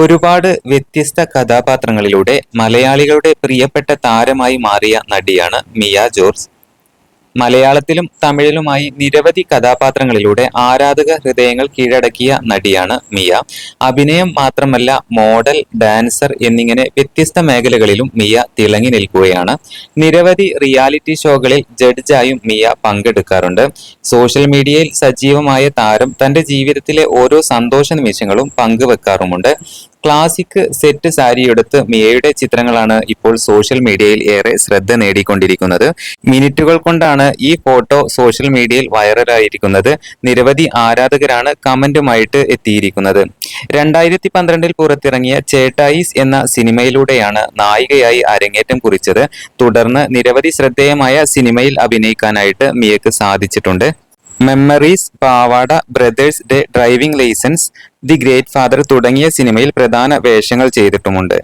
ഒരുപാട് വ്യത്യസ്ത കഥാപാത്രങ്ങളിലൂടെ മലയാളികളുടെ പ്രിയപ്പെട്ട താരമായി മാറിയ നടിയാണ് മിയ ജോർജ്. മലയാളത്തിലും തമിഴിലുമായി നിരവധി കഥാപാത്രങ്ങളിലൂടെ ആരാധക ഹൃദയങ്ങൾ കീഴടക്കിയ നടിയാണ് മിയ. അഭിനയം മാത്രമല്ല മോഡൽ ഡാൻസർ എന്നിങ്ങനെ വ്യത്യസ്ത മേഖലകളിലും മിയ തിളങ്ങി നിൽക്കുകയാണ്. നിരവധി റിയാലിറ്റി ഷോകളിൽ ജഡ്ജായും മിയ പങ്കെടുക്കാറുണ്ട്. സോഷ്യൽ മീഡിയയിൽ സജീവമായ താരം തന്റെ ജീവിതത്തിലെ ഓരോ സന്തോഷ നിമിഷങ്ങളും പങ്കുവെക്കാറുമുണ്ട്. ക്ലാസിക് സെറ്റ് സാരിയെടുത്ത് മിയയുടെ ചിത്രങ്ങളാണ് ഇപ്പോൾ സോഷ്യൽ മീഡിയയിൽ ഏറെ ശ്രദ്ധ നേടിക്കൊണ്ടിരിക്കുന്നത്. മിനിറ്റുകൾ കൊണ്ടാണ് ഈ ഫോട്ടോ സോഷ്യൽ മീഡിയയിൽ വൈറലായിരിക്കുന്നത് നിരവധി ആരാധകരാണ് കമന്റുമായിട്ട് എത്തിയിരിക്കുന്നത്. രണ്ടായിരത്തി പന്ത്രണ്ടിൽ പുറത്തിറങ്ങിയ ചേട്ടായിസ് എന്ന സിനിമയിലൂടെയാണ് നായികയായി അരങ്ങേറ്റം കുറിച്ചത്. തുടർന്ന് നിരവധി ശ്രദ്ധേയമായ സിനിമയിൽ അഭിനയിക്കാനായിട്ട് മിയക്ക് സാധിച്ചിട്ടുണ്ട്. Memories Pavada brothers day driving licence the great father തുടങ്ങിയ സിനിമയിൽ പ്രധാന വേഷങ്ങൾ ചെയ്തിട്ടുമുണ്ട്.